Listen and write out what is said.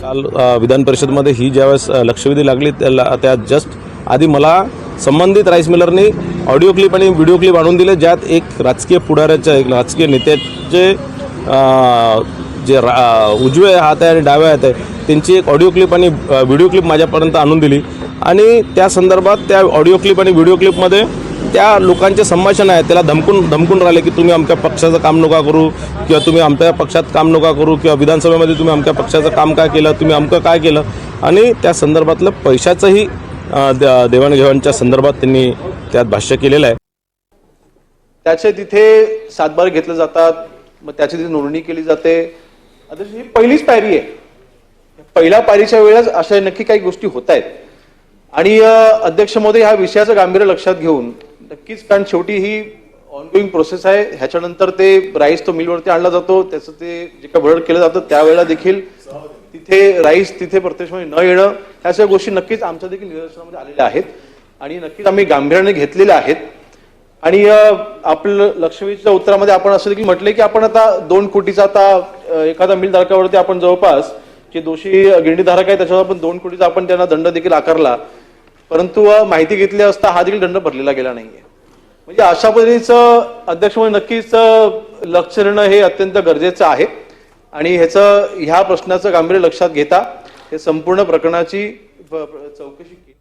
काल विधान परिषदमध्ये ही ज्यावेळेस लक्षवेधी लागली त्याला त्या जस्ट आधी मला संबंधित राईस मिलरनी ऑडिओ क्लिप आणि व्हिडिओ क्लिप आणून दिले ज्यात एक राजकीय पुढाऱ्याच्या एक राजकीय नेत्याचे जे रा उजवे हात आहे आणि डावे हात आहे त्यांची एक ऑडिओ क्लिप आणि व्हिडिओ क्लिप माझ्यापर्यंत आणून दिली. आणि त्या संदर्भात त्या ऑडिओ क्लिप आणि व्हिडिओ क्लिपमध्ये त्या लोकांचे संभाषण आहे. त्याला धमकून धमकून राहिले की तुम्ही आमच्या पक्षाचं काम नका करू किंवा तुम्ही आमच्या पक्षात काम नका करू किंवा विधानसभेमध्ये तुम्ही आमच्या पक्षाचं काम काय केलं तुम्ही अमकं काय केलं? आणि त्या संदर्भातलं पैशाचंही द- देवाणघेवाणच्या संदर्भात त्यांनी त्यात भाष्य केलेलं आहे. त्याचे तिथे सातबार घेतले जातात मग त्याची तिथे नोंदणी केली जाते. आता ही पहिलीच पायरी आहे. पहिल्या पायरीच्या वेळेस अशा नक्की काही गोष्टी होत आहेत. आणि अध्यक्ष मोदी ह्या विषयाचं गांभीर्य लक्षात घेऊन नक्कीच कारण शेवटी ही ऑनगोईंग प्रोसेस आहे. ह्याच्यानंतर ते राईस तो मिलवरती आणला जातो. त्याचं ते जे काय भरड केलं जातं त्यावेळेला देखील तिथे राईस तिथे प्रत्यक्षपणे न येणं ह्या सगळ्या गोष्टी नक्कीच आमच्या देखील निदर्शनामध्ये आलेल्या आहेत. आणि नक्कीच आम्ही गांभीर्याने घेतलेल्या आहेत. आणि आपलं लक्षवेधीच्या उत्तरामध्ये आपण असं देखील म्हटलंय की आपण आता दोन कोटीचा आता एखादा मिल धारकावरती आपण जवळपास जे दोषी गिरणीधारक आहे त्याच्यावर आपण दोन कोटीचा आपण त्यांना दंड देखील आकारला. परंतु माहिती घेतली असता हा देखील दंड भरलेला गेला नाहीये. म्हणजे अशा पद्धतीचं अध्यक्ष म्हणजे नक्कीच लक्ष देणं हे अत्यंत गरजेचं आहे. आणि ह्याचं ह्या प्रश्नाचं गांभीर्य लक्षात घेता हे संपूर्ण प्रकरणाची चौकशी केली.